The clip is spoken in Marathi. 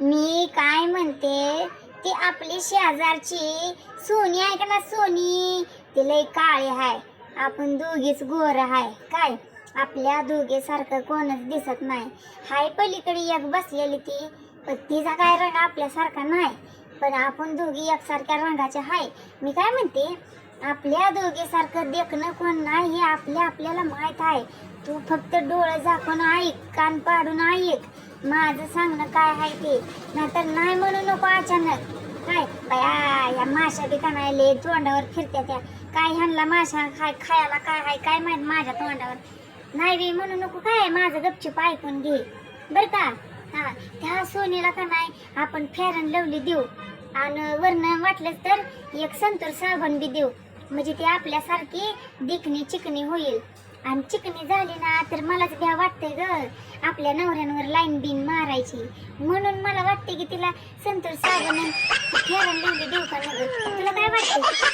मी काय म्हणते ती आपली शेजारची सोनी आहे का ना सोनी? ती लय काळी आहे आपण दोघीच गोर आहे काय? आपल्या दोघेसारखं कोणच दिसत नाही. हाय पलीकडे एक बसलेली ती पण तिचा काय रंग आपल्यासारखा नाही. पण आपण दोघी एकसारख्या रंगाचे आहे मी काय म्हणते आपल्या दोघीसारखं देखणं कोण नाही हे आपल्या आपल्याला माहीत आहे. तू फक्त डोळे झाकून ऐक कान पाडून ऐक. माझं सांगणं काय आहे ते? नाहीतर नाही म्हणू नको अचानक. काय? बया या माशा बी कानायले तोंडावर फिरत्या त्या. काय ह्यांना माशा खाय खायला काय आहे काय माहीत माझ्या तोंडावर? नाही बी म्हणू नको. काय माझं गपचूप ऐकून घे. बर का? हा त्या सोनीला का नाही? आपण फेरन लवली देऊ. आणि वरनं वाटलंच तर एक संतूर साबण बी देऊ. म्हणजे ती आपल्यासारखी दिखणी चिकणी होईल. आणि चिकणी झाली ना तर मलाच घ्या वाटतंय ग. आपल्या नवऱ्यांवर लाईन बिन मारायची. म्हणून मला वाटते की तिला संतूर साबण फेरन लवली देऊ का ना ग